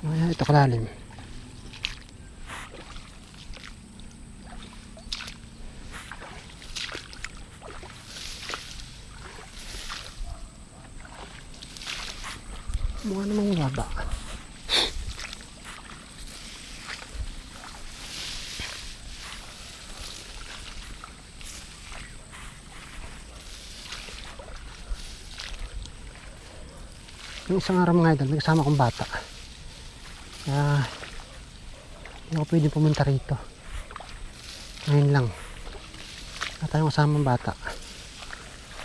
Ay, ito kalalim. Mukha namang baba. Yung isang araw mga idol, may kasama kong bata. Kaya, hindi ako pwede pumunta rito. Ngayon lang. Wala tayong kasamang bata.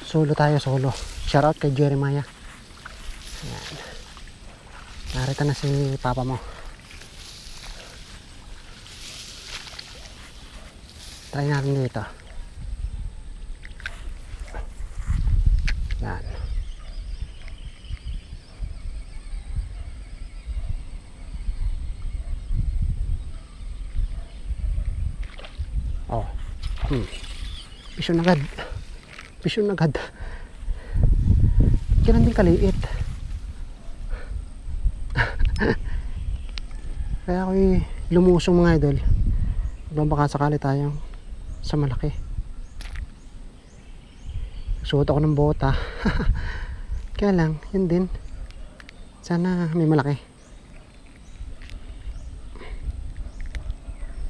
Solo tayo, solo. Shout out kay Jeremiah. Ayan. Narito na si papa mo. Try natin dito. Yan. Oh. Hmm. Pisyon agad. Pisyon agad. Kailan din kaliit. Kaya ako'y lumusong mga idol. Baka sakali tayong sa malaki. Suot ako ng bota. Kaya lang, yun din. Sana may malaki.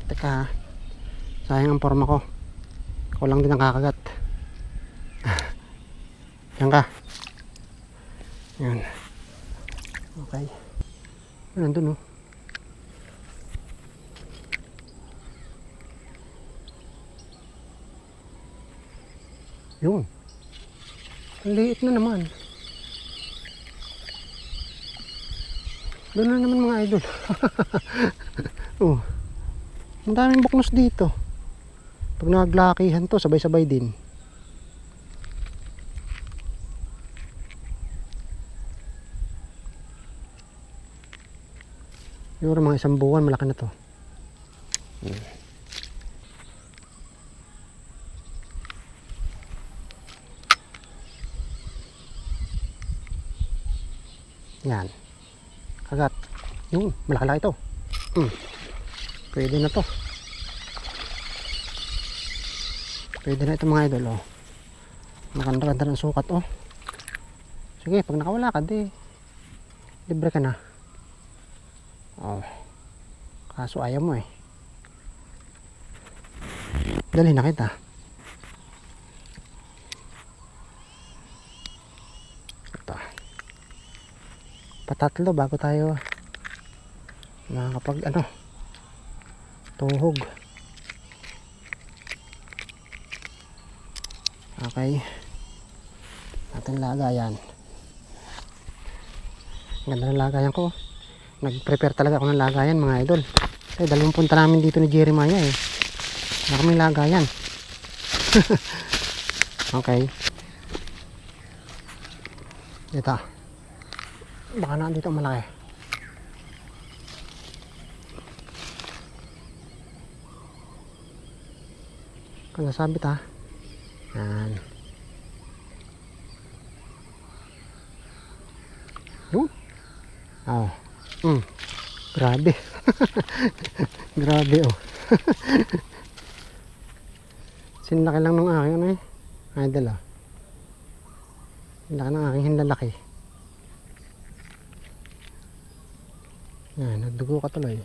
Teka, sayang ang forma ko. Ako lang din ang kakagat. Yan ka. Yan. Okay. Nandun oh. Yun. Ang liit na naman. Doon na naman mga idol. oh. Ang daming buknos dito. Pag naglakihan to, sabay-sabay din. Siguro mga isang buwan, malaki na to. Yan. Kagat. Yung, malaki-laki to. Hmm. Pwede na to. Pwede na ito mga idol, oh. Maganda-ganda ng sukat, oh. Sige, pag nakawala ka, di, libre ka na. Oh. Kaso ayaw mo, eh. Dali na kita. Ito. Patatlo bago tayo nakakapag, ano, tuhog. Okay. Ating lagayan. Ganda ng lagayan ko. Nag-prepare talaga ako ng lagayan mga idol. Kasi dalawang punta namin dito ni Jeremiah eh. Wala kaming lagayan. okay. Ito. Baka nandito ang malaki. Kung nasabit ha. Yan. Yun. Oh. Mm. Grabe. Grabe oh. Sinlaki lang nung aking ano eh. Idol ah. Sinlaki ng aking hinlalaki. Yan, nagdugo ka tuloy.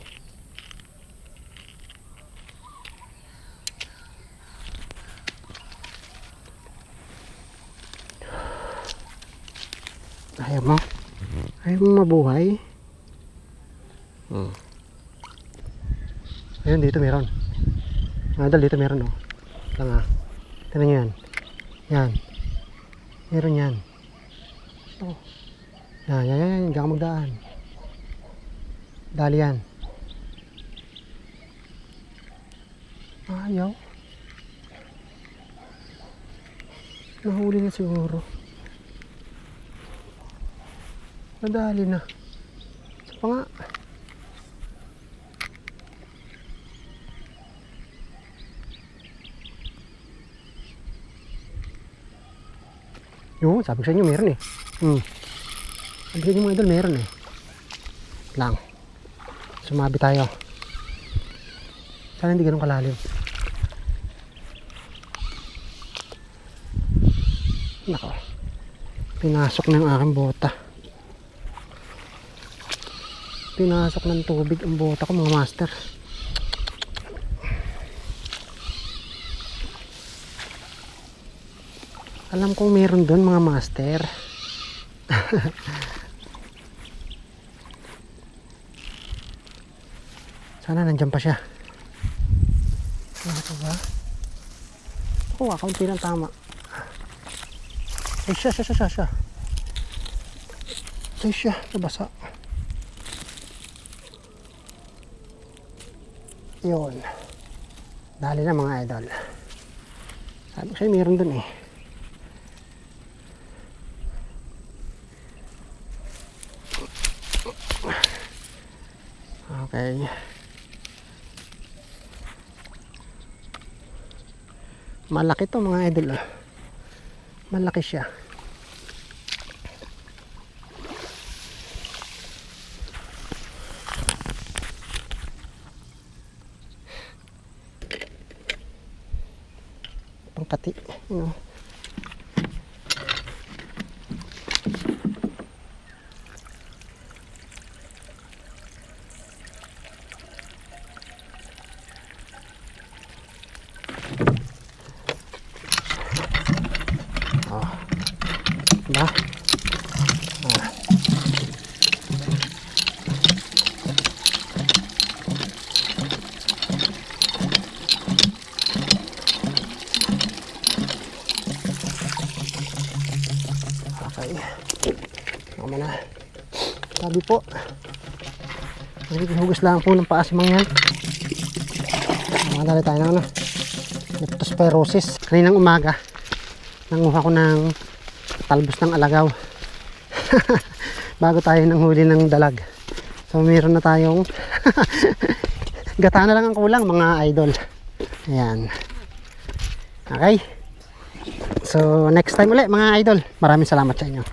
Ayaw mo? Ayaw mo mabuhay? Hmm. Ayun, dito meron. Mga dito meron oh. Lang ah. Tignan nyo yan. Yan. Meron yan. Oh. Yan, yan, yan. Diyan ka magdaan. Dali yan. Ayaw. Nahuli na siguro. Nadali na. Sa pa nga. Yung, sabi ko sa inyo meron eh. Hmm. Sabi sa inyo mga idol meron eh. Lang. sumabi tayo. Sana hindi ganun kalalim. Nako. Pinasok ng aking bota. Pinasok ng tubig ang bota ko mga master. Alam kong meron doon mga master. Sana nandyan pa siya. Ano ba? Kuha, kaunti lang tama. Ay, siya, siya, siya, siya. Ay, siya, nabasa. Yun. Dali na mga idol. Sabi ko meron dun eh. Okay. Malaki to mga idol. ah. Malaki siya. Pangkati. You know. Diba? Ah. Okay. Tama na. Sabi po. Hugas lang po ng paa si Mang yan. Madali tayo ng ano. Leptospirosis. Kaninang umaga. Nanguha ko ng talbos ng alagaw bago tayo nang huli ng dalag so meron na tayong gata na lang ang kulang mga idol ayan okay so next time ulit mga idol maraming salamat sa inyo